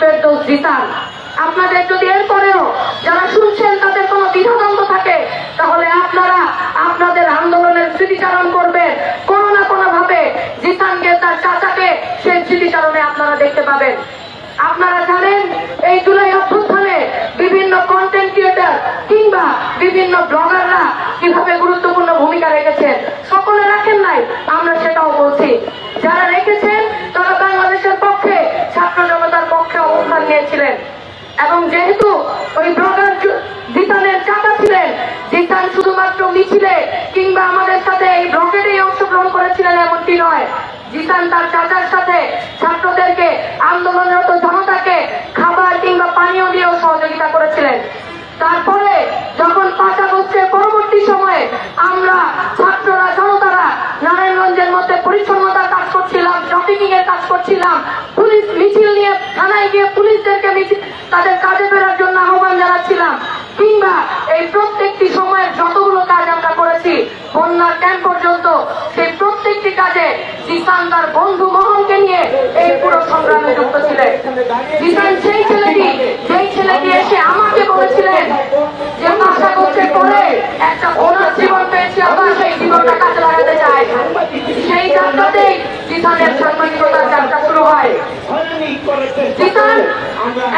ফেরদৌস জিতান আপনাদের যদি এরপরেও যারা শুনছেন তাদের কোনো দ্বিধাদ্বন্দ্ব থাকে, তাহলে আপনারা আপনাদের আন্দোলনের স্মৃতিচারণ করবেন। কোনো না কোনো ভাবে জিতানকে তার চাচাকে সেই স্মৃতিচারণে আপনারা দেখতে পাবেন। আপনারা জানেন, এই জুলাই অভ্যুত্থানে বিভিন্ন কন্টেন্ট ক্রিয়েটার কিংবা বিভিন্ন ব্লগাররা কীভাবে গুরুত্বপূর্ণ ভূমিকা রেখেছেন, সকলে রাখেন নাই, আমরা সেটাও বলছি। যারা রেখেছেন তারা বাংলাদেশের পক্ষে ছাত্র জনতার পক্ষে নিয়েছিলেন এবং যেহেতু ওই জু- জিতানের চাচা ছিলেন, জিতান শুধুমাত্র মিছিলে কিংবা আমাদের সাথে এই ব্লগেরই অংশগ্রহণ করেছিলেন এমনটি নয়। জিতান তার চাচার সাথে ছাত্রদেরকে আন্দোলনরত জনতাকে খাবার কিংবা পানীয় দিয়েও সহযোগিতা করেছিলেন। তারপরে যখন পাঁচ আগস্টের পরবর্তী সময়ে আমরা ছাত্ররা, জনতারা নারায়ণগঞ্জের মধ্যে পরিচ্ছন্নতার কাজ করছিলাম ট্রাফিকিং এর কাজ করছিলাম পুলিশ মিছিল নিয়ে থানায় গিয়ে পুলিশদেরকে মিছিল তাদের কাজে ফেরার জন্য আহ্বান জানাচ্ছিলাম। কিংবা এই প্রত্যেকটি সময়ের যতগুলো কাজ আমরা করেছি বন্যার ক্যাম্প পর্যন্ত, সেই প্রত্যেকটি কাজে জিসান তার বন্ধু মোহনকে নিয়ে এই পুরো সংগ্রামে যুক্ত ছিলেন। জিসান সেই ছেলেটি, যেই ছেলেটি এসে আমাকে বলেছিলেন যে পাঁচ আগস্টের পরে একটা ওনার জীবন পেয়েছি, আবার সেই জীবনটা কাজে লাগাতে চাই। সেই যাত্রাতেই জিসানের সাংবাদিকতার যাত্রা শুরু হয়।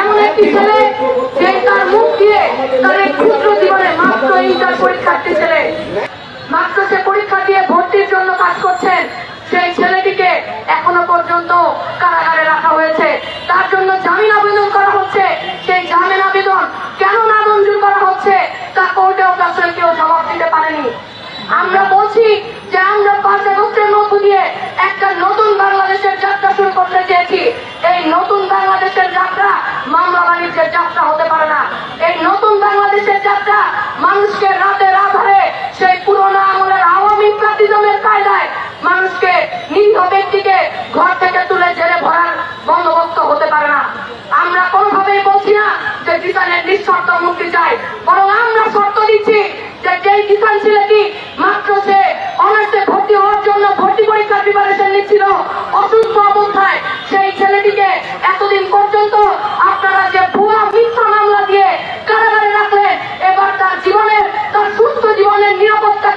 এমন একটি ছেলে যে তার মুখ দিয়ে তার এই ক্ষুদ্র জীবনে মাত্র ইন্টার পরীক্ষার্থী ছেলে। মাত্র সে পরীক্ষা দিয়ে ভর্তির জন্য কাজ করছেন। সেই ছেলেটিকে এখনও পর্যন্ত কারাগারে রাখা হয়েছে। তার জন্য জামিন আবেদন করা হচ্ছে। সেই জামিন আবেদন কেন না মঞ্জুর করা হচ্ছে তা কোর্টেও কাছে কেউ জবাব দিতে পারেনি। আমরা যাত্রা হতে পারে না। এই নতুন বাংলাদেশের যাত্রা মানুষকে রাতে রাধারে সেই পুরোনো আমলের আওয়ামী প্রাতিজমের কায়দায় মানুষকে নিরীহ ব্যক্তিকে ঘর থেকে তুলে জেলে ভরার বন্দোবস্ত হতে পারে না। আমরা কোনোভাবেই বলছি না যে কিষানের নিঃশর্ত মুক্তি চাই। বরং আমরা শর্ত দিচ্ছি যে যেই কিষান ছেলেটি মাত্র সে অনার্সে ভর্তি হওয়ার জন্য ভর্তি পরীক্ষার প্রিপারেশন নিচ্ছিল, অসুস্থ অবস্থায় সেই ছেলেটিকে এতদিন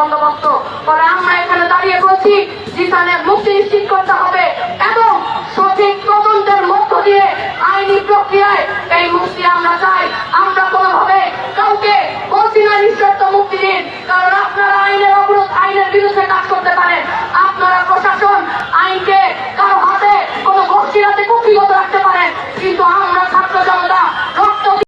বন্দোবস্ত